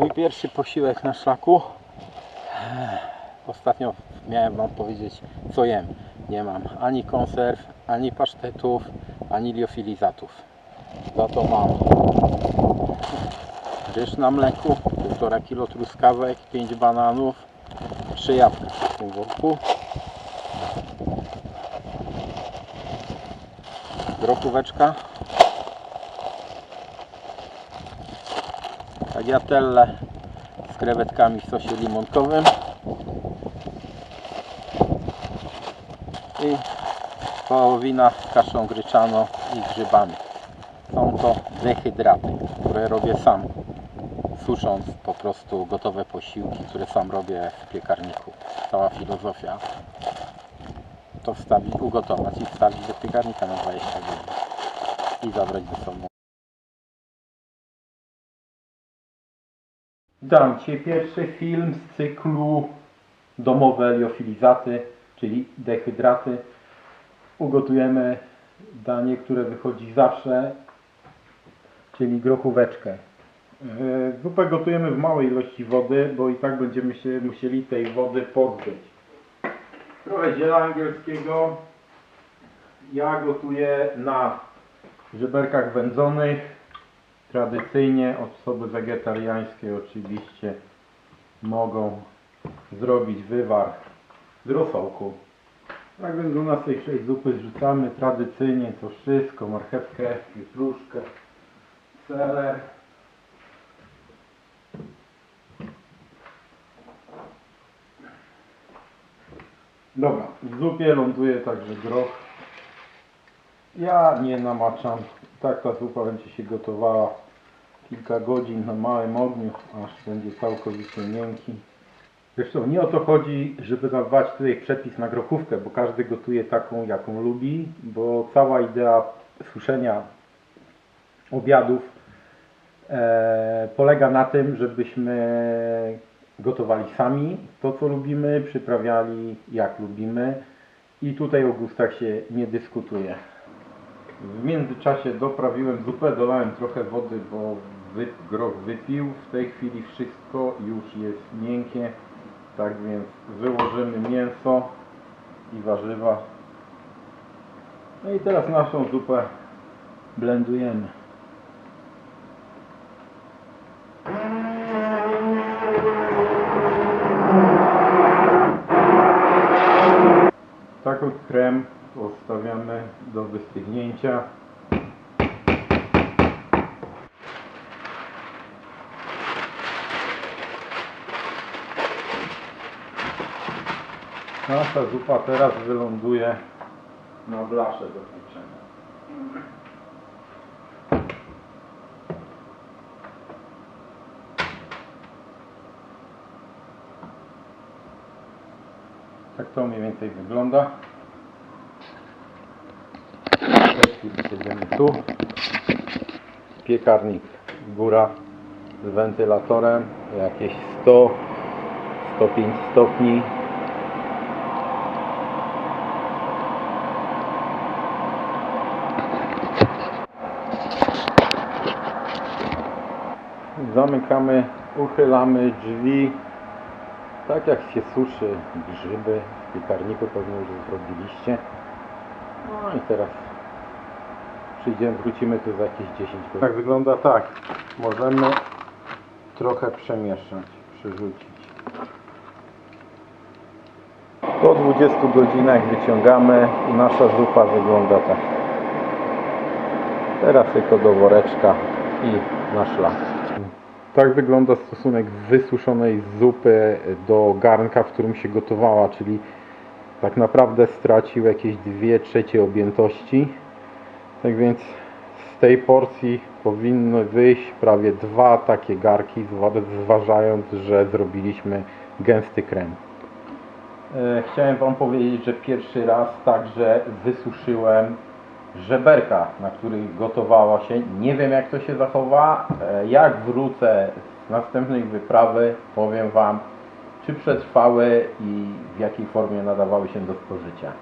Mój pierwszy posiłek na szlaku. Ostatnio miałem Wam powiedzieć, co jem. Nie mam ani konserw, ani pasztetów, ani liofilizatów. Za to mam ryż na mleku, 1,5 kg truskawek, 5 bananów, 3 jabłka w tym worku. Grochóweczka. Tagliatelle z krewetkami w sosie limonkowym i wołowina z kaszą gryczaną i grzybami. Są to dehydraty, które robię sam, susząc po prostu gotowe posiłki, które sam robię w piekarniku. Cała filozofia to wstawić, ugotować i wstawić do piekarnika na 20 godzin i zabrać ze sobą. Dam Ci pierwszy film z cyklu domowe liofilizaty, czyli dehydraty. Ugotujemy danie, które wychodzi zawsze, czyli grochóweczkę. Yy, Zupę gotujemy w małej ilości wody, bo i tak będziemy się musieli tej wody pozbyć. Trochę ziela angielskiego. Ja gotuję na żeberkach wędzonych. Tradycyjnie osoby wegetariańskie oczywiście mogą zrobić wywar z rosołku. Tak więc do naszej zupy zrzucamy tradycyjnie to wszystko, marchewkę, pietruszkę, seler. Dobra, w zupie ląduje także groch. Ja nie namaczam. Tak ta zupa będzie się gotowała kilka godzin na małym ogniu, aż będzie całkowicie miękki. Zresztą nie o to chodzi, żeby dawać tutaj przepis na grochówkę, bo każdy gotuje taką, jaką lubi, bo cała idea suszenia obiadów e, polega na tym, żebyśmy gotowali sami to, co lubimy, przyprawiali jak lubimy i tutaj o gustach się nie dyskutuje. W międzyczasie doprawiłem zupę, dolałem trochę wody, bo wy, groch wypił. W tej chwili wszystko już jest miękkie, tak więc wyłożymy mięso i warzywa. No i teraz naszą zupę blendujemy. Taki krem odstawiamy do wystygnięcia. Nasza zupa teraz wyląduje na blasze do pieczenia. Tak to mniej więcej wygląda. Siedzimy tu. Piekarnik góra z wentylatorem. Jakieś 100 105 stopni. Zamykamy, uchylamy drzwi. Tak jak się suszy grzyby w piekarniku, pewnie już zrobiliście. No i teraz przyjdziemy, wrócimy tu za jakieś 10 godzin. Tak wygląda tak. Możemy trochę przemieszać, przerzucić. Po 20 godzinach wyciągamy i nasza zupa wygląda tak. Teraz tylko do woreczka i na szlak. Tak wygląda stosunek wysuszonej zupy do garnka, w którym się gotowała, czyli tak naprawdę stracił jakieś 2 trzecie objętości. Tak więc z tej porcji powinno wyjść prawie dwa takie garki, zwa- zważając, że zrobiliśmy gęsty krem. E, Chciałem Wam powiedzieć, że pierwszy raz także wysuszyłem żeberka, na których gotowała się. Nie wiem jak to się zachowa. E, Jak wrócę z następnej wyprawy, powiem Wam, czy przetrwały i w jakiej formie nadawały się do spożycia.